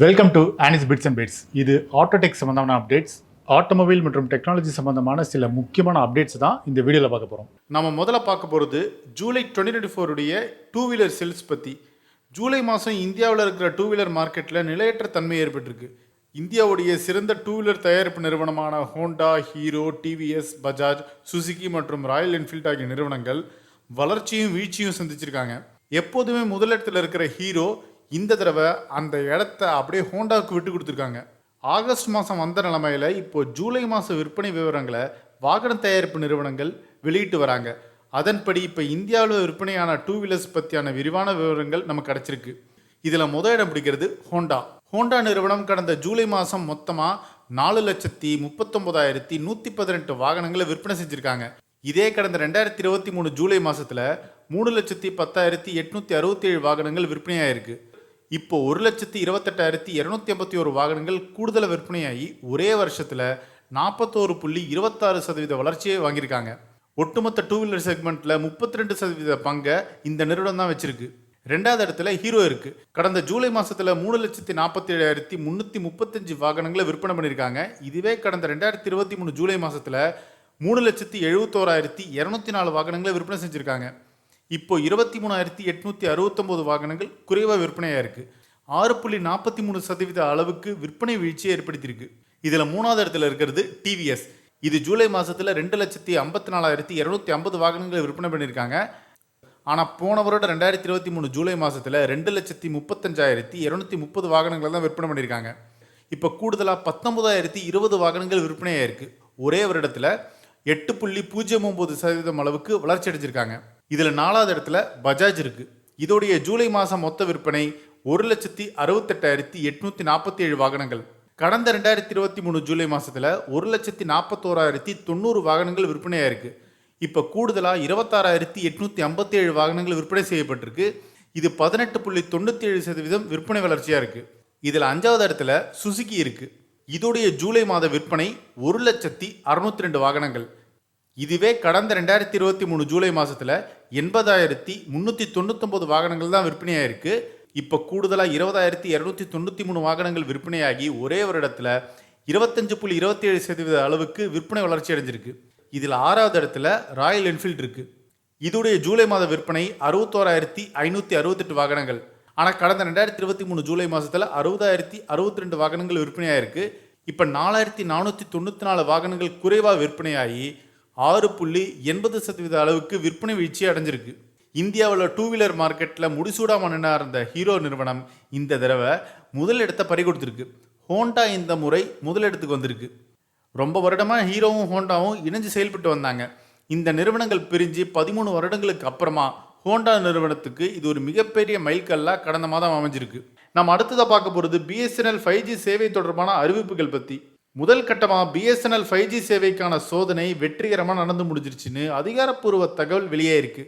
Welcome to Annie's bits and bits இது Autotech சம்பந்தமான updates automobile மற்றும் டெக்னாலஜி சம்பந்தமான சில முக்கியமான அப்டேட்ஸ் தான் இந்த வீடியோவில் பார்க்க போகிறோம் நம்ம முதல்ல பார்க்க போகிறது ஜூலை டுவெண்ட்டி டுவெண்ட்டி ஃபோருடைய டூ வீலர் சேல்ஸ் பற்றி ஜூலை மாதம் இந்தியாவில் இருக்கிற டூ வீலர் மார்க்கெட்டில் நிலையற்ற தன்மை ஏற்பட்டிருக்கு. இந்தியாவுடைய சிறந்த டூ வீலர் தயாரிப்பு நிறுவனமான Honda Hero TVS Bajaj Suzuki மற்றும் ராயல் என்ஃபீல்ட் ஆகிய நிறுவனங்கள் வளர்ச்சியும் வீழ்ச்சியும் சந்திச்சிருக்காங்க. எப்போதுமே முதலிடத்தில் இருக்கிற ஹீரோ இந்த தடவை அந்த இடத்த அப்படியே ஹோண்டாவுக்கு விட்டு கொடுத்துருக்காங்க. ஆகஸ்ட் மாதம் வந்த நிலமையில் இப்போ ஜூலை மாத விற்பனை விவரங்களை வாகன தயாரிப்பு நிறுவனங்கள் வெளியிட்டு வராங்க. அதன்படி இப்போ இந்தியாவில் விற்பனையான டூ வீலர்ஸ் பற்றியான விரிவான விவரங்கள் நமக்கு கிடச்சிருக்கு. இதில் முத இடம் பிடிக்கிறது ஹோண்டா. ஹோண்டா நிறுவனம் கடந்த ஜூலை மாதம் மொத்தமாக நாலு லட்சத்தி முப்பத்தொம்போதாயிரத்தி நூற்றி பதினெட்டு வாகனங்களை விற்பனை செஞ்சுருக்காங்க. இதே கடந்த ரெண்டாயிரத்தி இருபத்தி மூணு ஜூலை மாதத்தில் மூணு லட்சத்தி பத்தாயிரத்தி எட்நூற்றி அறுபத்தி ஏழு வாகனங்கள் விற்பனையாயிருக்கு. இப்போ ஒரு லட்சத்தி இருபத்தெட்டாயிரத்தி இரநூத்தி ஐம்பத்தி ஒரு வாகனங்கள் கூடுதல் விற்பனையாகி ஒரே வருஷத்தில் நாற்பத்தோரு புள்ளி இருபத்தாறு சதவீத வளர்ச்சியை வாங்கியிருக்காங்க. ஒட்டுமொத்த டூ வீலர் செக்மெண்ட்டில் முப்பத்தி ரெண்டு சதவீத பங்கை இந்த நிறுவனம் தான் வச்சிருக்கு. ரெண்டாவது இடத்துல ஹீரோ இருக்கு. கடந்த ஜூலை மாசத்துல மூணு லட்சத்தி நாற்பத்தி ஏழாயிரத்தி முந்நூற்றி முப்பத்தஞ்சு வாகனங்களை விற்பனை பண்ணியிருக்காங்க. இதுவே கடந்த ரெண்டாயிரத்தி இருபத்தி மூணு ஜூலை மாசத்துல மூணு லட்சத்தி எழுபத்தோராயிரத்தி இரநூத்தி நாலு வாகனங்களை விற்பனை செஞ்சுருக்காங்க. இப்போ இருபத்தி மூணாயிரத்தி எட்நூற்றி அறுபத்தொம்போது வாகனங்கள் குறைவாக விற்பனையாக இருக்குது ஆறு புள்ளி நாற்பத்தி மூணு சதவீத அளவுக்கு விற்பனை வீழ்ச்சியை ஏற்படுத்தியிருக்கு. இதில் மூணாவது இடத்துல இருக்கிறது டிவிஎஸ் இது ஜூலை மாதத்தில் ரெண்டு லட்சத்தி ஐம்பத்தி நாலாயிரத்தி இரநூத்தி ஐம்பது வாகனங்களை விற்பனை பண்ணியிருக்காங்க. ஆனால் போன வருடம் ரெண்டாயிரத்தி இருபத்தி மூணு ஜூலை மாதத்தில் ரெண்டு லட்சத்தி முப்பத்தஞ்சாயிரத்தி இரநூத்தி முப்பது வாகனங்களை தான் விற்பனை பண்ணியிருக்காங்க. இப்போ கூடுதலாக பத்தொன்பதாயிரத்தி இருபது வாகனங்கள் விற்பனையாக இருக்குது ஒரே வருடத்தில் எட்டு புள்ளி பூஜ்ஜியம் ஒம்பது சதவீதம் அளவுக்கு வளர்ச்சி அடைஞ்சிருக்காங்க. இதில் நாலாவது இடத்துல பஜாஜ் இருக்குது இதோடைய ஜூலை மாதம் மொத்த விற்பனை ஒரு லட்சத்தி அறுபத்தெட்டாயிரத்தி எட்நூற்றி நாற்பத்தி ஏழு வாகனங்கள். கடந்த ரெண்டாயிரத்தி இருபத்தி மூணு ஜூலை மாதத்தில் ஒரு லட்சத்தி நாற்பத்தோராயிரத்தி தொண்ணூறு வாகனங்கள் விற்பனையாயிருக்கு. இப்போ கூடுதலாக இருபத்தாறாயிரத்தி எட்நூற்றி ஐம்பத்தி ஏழு வாகனங்கள் விற்பனை செய்யப்பட்டிருக்கு. இது பதினெட்டு புள்ளி தொண்ணூற்றி ஏழு சதவீதம் விற்பனை வளர்ச்சியாக இருக்குது இதில் அஞ்சாவது இடத்துல சுசுகி இருக்குது இதோடைய ஜூலை மாத விற்பனை ஒரு லட்சத்தி அறுநூத்தி ரெண்டு வாகனங்கள். இதுவே கடந்த ரெண்டாயிரத்தி இருபத்தி மூணு ஜூலை மாதத்தில் எண்பதாயிரத்தி முந்நூற்றி தொண்ணூத்தொம்பது வாகனங்கள் தான் விற்பனையாயிருக்கு. இப்போ கூடுதலாக இருபதாயிரத்தி இரநூத்தி தொண்ணூற்றி மூணு வாகனங்கள் விற்பனையாகி ஒரே வருடத்தில் இருபத்தஞ்சு புள்ளி இருபத்தி ஏழு சதவீத அளவுக்கு விற்பனை வளர்ச்சி அடைஞ்சிருக்கு. இதில் ஆறாவது இடத்துல ராயல் என்ஃபீல்டு இருக்குது இதோடைய ஜூலை மாத விற்பனை அறுபத்தோராயிரத்தி ஐநூற்றி அறுபத்தெட்டு வாகனங்கள். ஆனால் கடந்த ரெண்டாயிரத்தி இருபத்தி மூணு ஜூலை மாதத்தில் அறுபதாயிரத்தி அறுபத்தி ரெண்டு வாகனங்கள் விற்பனையாயிருக்கு. இப்போ நாலாயிரத்தி நானூற்றி தொண்ணூற்றி நாலு வாகனங்கள் குறைவாக விற்பனையாகி ஆறு புள்ளி எண்பது சதவீத அளவுக்கு விற்பனை வீழ்ச்சி அடைஞ்சிருக்கு. இந்தியாவில் டூ வீலர் மார்க்கெட்டில் முடிசூடா மன்னனாக இருந்த ஹீரோ நிறுவனம் இந்த தடவை முதலிடத்தை பறி கொடுத்துருக்கு. ஹோண்டா இந்த முறை முதலிடத்துக்கு வந்திருக்கு. ரொம்ப வருடமாக ஹீரோவும் ஹோண்டாவும் இணைஞ்சு செயல்பட்டு வந்தாங்க. இந்த நிறுவனங்கள் பிரிஞ்சு பதிமூணு வருடங்களுக்கு அப்புறமா ஹோண்டா நிறுவனத்துக்கு இது ஒரு மிகப்பெரிய மைல்கல்லாக கடந்த மாதம் அமைஞ்சிருக்கு. நம்ம அடுத்ததாக பார்க்க போகிறது பிஎஸ்என்எல் ஃபைவ் ஜி சேவை தொடர்பான அறிவிப்புகள் பற்றி முதல் கட்டமாக பிஎஸ்என்எல் ஃபைவ் ஜி சேவைக்கான சோதனை வெற்றிகரமாக நடந்து முடிஞ்சிருச்சுன்னு அதிகாரப்பூர்வ தகவல் வெளியே இருக்கு.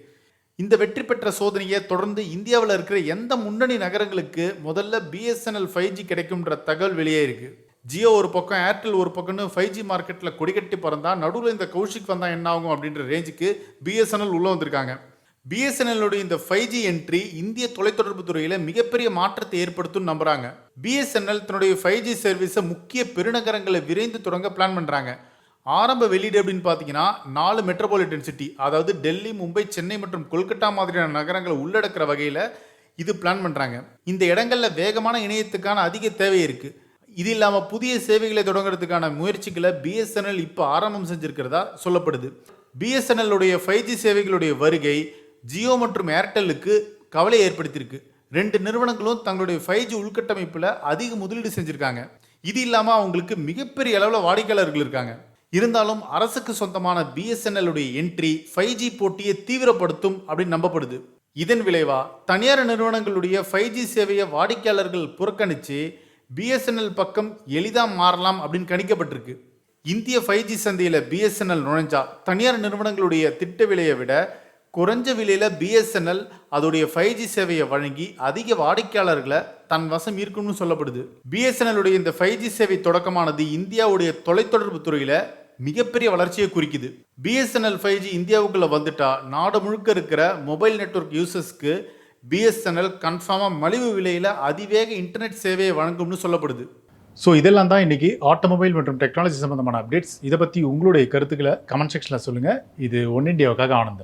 இந்த வெற்றி பெற்ற சோதனையை தொடர்ந்து இந்தியாவில் இருக்கிற எந்த முன்னணி நகரங்களுக்கு முதல்ல பிஎஸ்என்எல் ஃபைவ் ஜி கிடைக்கும்ன்ற தகவல் வெளியே இருக்கு. ஜியோ ஒரு பக்கம் ஏர்டெல் ஒரு பக்கம்னு ஃபைவ் ஜி மார்க்கெட்டில் கொடிகட்டி பறந்தா நடுவில் இந்த கௌஷிக் வந்தால் என்ன ஆகும் அப்படின்ற ரேஞ்சுக்கு பிஎஸ்என்எல் உள்ளே வந்திருக்காங்க. பிஎஸ்என்எல்லுடைய இந்த ஃபைவ் ஜி என்ட்ரி இந்திய தொலைத்தொடர்பு துறையில் மிகப்பெரிய மாற்றத்தை ஏற்படுத்தும் நம்புறாங்க. பிஎஸ்என்எல் தன்னுடைய ஃபைவ் ஜி சர்வீஸை முக்கிய பெருநகரங்களை விரைந்து தொடங்க பிளான் பண்ணுறாங்க ஆரம்ப வெளியீடு அப்படின்னு பார்த்தீங்கன்னா நாலு மெட்ரோபாலிட்டன் சிட்டி அதாவது டெல்லி மும்பை சென்னை மற்றும் கொல்கட்டா மாதிரியான நகரங்களை உள்ளடக்கிற வகையில் இது பிளான் பண்ணுறாங்க இந்த இடங்களில் வேகமான இணையத்துக்கான அதிக தேவை இருக்குது இது இல்லாமல் புதிய சேவைகளை தொடங்குறதுக்கான முயற்சிகளை பிஎஸ்என்எல் இப்போ ஆரம்பம் செஞ்சுருக்கிறதா சொல்லப்படுது. பிஎஸ்என்எல்லுடைய ஃபைவ் ஜி சேவைகளுடைய வருகை ஜியோ மற்றும் ஏர்டெல்லுக்கு கவலை ஏற்படுத்தியிருக்கு. ரெண்டு நிறுவனங்களும் தங்களுடைய ஃபைவ் ஜி உள்கட்டமைப்பில் அதிக முதலீடு செஞ்சுருக்காங்க. இது இல்லாமல் அவங்களுக்கு மிகப்பெரிய அளவில் வாடிக்கையாளர்கள் இருக்காங்க. இருந்தாலும் அரசுக்கு சொந்தமான பிஎஸ்என்எல் உடைய என்ட்ரி ஃபைவ் ஜி போட்டியை தீவிரப்படுத்தும் அப்படின்னு நம்பப்படுது. இதன் விளைவா தனியார் நிறுவனங்களுடைய ஃபைவ் ஜி சேவையை வாடிக்கையாளர்கள் புறக்கணித்து பிஎஸ்என்எல் பக்கம் எளிதாக மாறலாம் அப்படின்னு கணிக்கப்பட்டிருக்கு. இந்திய ஃபைவ் ஜி சந்தையில் பிஎஸ்என்எல் நுழைஞ்சா தனியார் நிறுவனங்களுடைய திட்ட விலையை விட குறைஞ்ச விலையில் பிஎஸ்என்எல் அதோடைய ஃபைவ் ஜி சேவையை வழங்கி அதிக வாடிக்கையாளர்களை தன் வசம் இருக்கும்னு சொல்லப்படுது. பிஎஸ்என்எல்லுடைய இந்த ஃபைவ் ஜி சேவை தொடக்கமானது இந்தியாவுடைய தொலைத்தொடர்பு துறையில் மிகப்பெரிய வளர்ச்சியை குறிக்குது. பிஎஸ்என்எல் ஃபைவ் ஜி இந்தியாவுக்குள்ள வந்துட்டா நாடு முழுக்க இருக்கிற மொபைல் நெட்வொர்க் யூசர்ஸ்க்கு பிஎஸ்என்எல் கன்ஃபார்மாக மலிவு விலையில் அதிவேக இன்டர்நெட் சேவையை வழங்கும்னு சொல்லப்படுது. ஸோ இதெல்லாம் தான் இன்றைக்கி ஆட்டோமொபைல் மற்றும் டெக்னாலஜி சம்பந்தமான அப்டேட்ஸ் இதை பற்றி உங்களுடைய கருத்துக்களை கமெண்ட் செக்ஷனில் சொல்லுங்கள் இது ஒன் இண்டியாவுக்காக ஆனந்தம்.